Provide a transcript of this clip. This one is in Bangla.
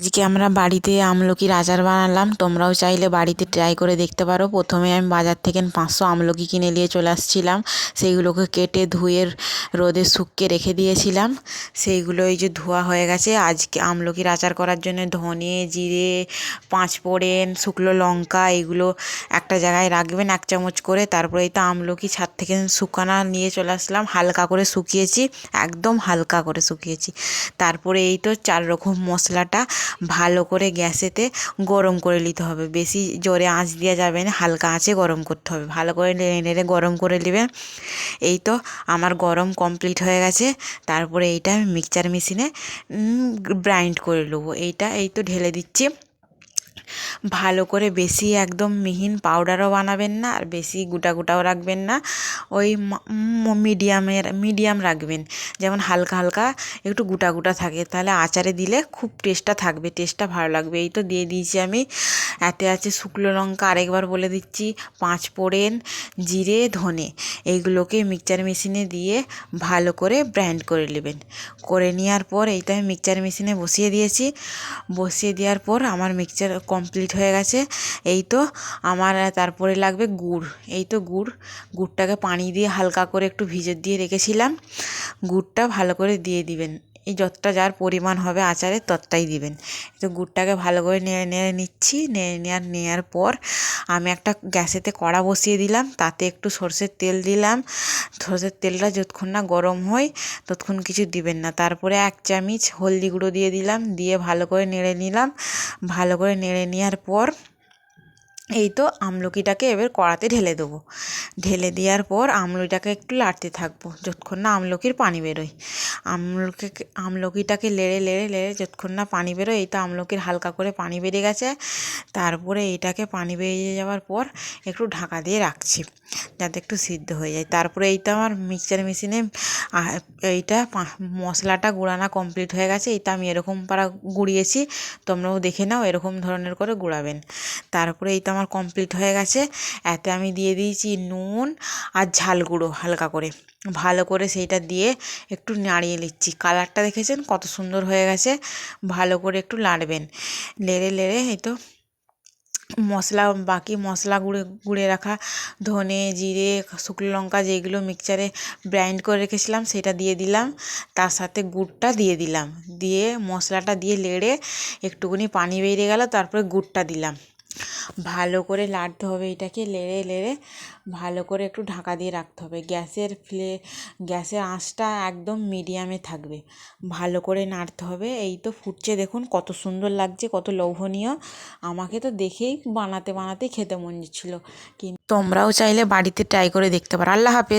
আজকে আমরা বাড়িতে আমলকির আচার বানালাম। তোমরাও চাইলে বাড়িতে ট্রাই করে দেখতে পারো। প্রথমে আমি বাজার থেকে পাঁচশো আমলকি কিনে নিয়ে চলে আসছিলাম। সেইগুলোকে কেটে ধুয়ে রোদে শুকিয়ে রেখে দিয়েছিলাম। সেইগুলো এই যে ধোয়া হয়ে গেছে। আজকে আমলকির আচার করার জন্য ধনে, জিরে, পাঁচফোড়ন, শুকনো লঙ্কা, এগুলো একটা জায়গায় রাখবেন এক চামচ করে। তারপরে এই তো আমলকি ছাদ থেকে শুকানো নিয়ে চলে আসলাম। হালকা করে শুকিয়েছি, একদম হালকা করে শুকিয়েছি। তারপরে এই তো চার রকম মশলাটা ভালো করে গ্যাসেতে গরম করে নিতে হবে। বেশি জোরে আঁচ দেওয়া যাবে না, হালকা আঁচে গরম করতে হবে। ভালো করে নেড়ে নেড়ে গরম করে নেবে এই তো আমার গরম কমপ্লিট হয়ে গেছে। তারপরে এইটা আমি মিক্সচার মেশিনে গ্রাইন্ড করে নেব। এইটা, এই তো ঢেলে দিচ্ছি। ভালো করে বেশি একদম মিহিন পাউডারও বানাবেন না, আর বেশি গোটা গোটাও রাখবেন না। ওই মিডিয়ামের মিডিয়াম রাখবেন। যেমন হালকা হালকা একটু গোটা গোটা থাকে, তাহলে আচারে দিলে খুব টেস্টটা থাকবে টেস্টটা ভালো লাগবে। এই তো দিয়ে দিয়েছি আমি। এতে আছে শুকনো লঙ্কা, আরেকবার বলে দিচ্ছি, পাঁচ ফোড়ন, জিরে, ধনে। এইগুলোকে মিক্সচার মেশিনে দিয়ে ভালো করে ব্র্যান্ড করে নেবেন। করে নেওয়ার পর এইটা আমি মিক্সচার মেশিনে বসিয়ে দিয়েছি। বসিয়ে দেওয়ার পর, আমার মিক্সচার কমপ্লিট হয়ে গেছে। এই তো আমার, তারপরে লাগবে গুড়। এই তো গুড়। গুড়টাকে পানি দিয়ে হালকা করে একটু ভিজে দিয়ে রেখেছিলাম। গুড়টা ভালো করে দিয়ে দিবেন। যতটা যার পরিমাণ হবে আচারের ততটাই দিবেন। তো গুড়টাকে ভালো করে নেড়ে নেড়ে নিচ্ছি। নেড়ে নেওয়ার নেওয়ার পর আমি একটা গ্যাসেতে কড়া বসিয়ে দিলাম। তাতে একটু সর্ষের তেল দিলাম। সর্ষের তেলটা যতক্ষণ না গরম হয় ততক্ষণ কিছু দিবেন না। তারপরে এক চামচ হলদি গুঁড়ো দিয়ে দিলাম। দিয়ে ভালো করে নেড়ে নিলাম। ভালো করে নেড়ে নেওয়ার পর এই তো আমলকিটাকে এবার কড়াতে ঢেলে দেবো। ঢেলে দেওয়ার পর আমলকিটাকে একটু নাড়তে থাকব, যতক্ষণ না আমলকির পানি বেরোয়। আমলকি, আমলকিটাকে লেড়ে লেড়ে লেড়ে যতক্ষণ না পানি বেরোয়, এই তো আমলকির হালকা করে পানি বেরিয়ে গেছে। তারপরে এইটাকে পানি বেরিয়ে যাওয়ার পর একটু ঢাকা দিয়ে রাখছি, যাতে একটু সিদ্ধ হয়ে যায়। তারপরে এই তো আমার মিক্সচার মেশিনে এইটা মশলাটা গুঁড়ানো কমপ্লিট হয়ে গেছে। এইটা আমি এরকম পারা গুঁড়িয়েছি, তোমরাও দেখে নাও, এরকম ধরনের করে গুঁড়াবেন। তারপরে এইটা আমার কমপ্লিট হয়ে গেছে। এতে আমি দিয়ে দিয়েছি নুন আর ঝাল গুঁড়ো হালকা করে। ভালো করে সেইটা দিয়ে একটু নাড়িয়ে নিচ্ছি। কালারটা দেখেছেন? কত সুন্দর হয়ে গেছে। ভালো করে একটু নাড়বেন। নেড়ে নেড়ে এই তো মশলা, বাকি মশলা গুঁড়ে গুঁড়ে রাখা ধনে, জিরে, শুকনো লঙ্কা যেগুলো মিক্সচারে গ্রাইন্ড করে রেখেছিলাম সেটা দিয়ে দিলাম। তার সাথে গুড়টা দিয়ে দিলাম। দিয়ে মশলাটা দিয়ে নেড়ে একটুখানি পানি বেরিয়ে গেল, তারপরে গুড়টা দিলাম। ভালো করে লাড়তে হবে এটাকে, লেড়ে লেড়ে ভালো করে একটু ঢাকা দিয়ে রাখতে হবে। গ্যাসের ফ্লে, গ্যাসের আঁচটা একদম মিডিয়ামে থাকবে। ভালো করে নাড়তে হবে। এই তো ফুটছে দেখুন, কত সুন্দর লাগছে, কত লোভনীয়। আমাকে তো দেখেই বানাতে বানাতে খেতে মন যাচ্ছিল কিন্তু তোমরাও চাইলে বাড়িতে ট্রাই করে দেখতে পারো। আল্লাহ হাফেজ।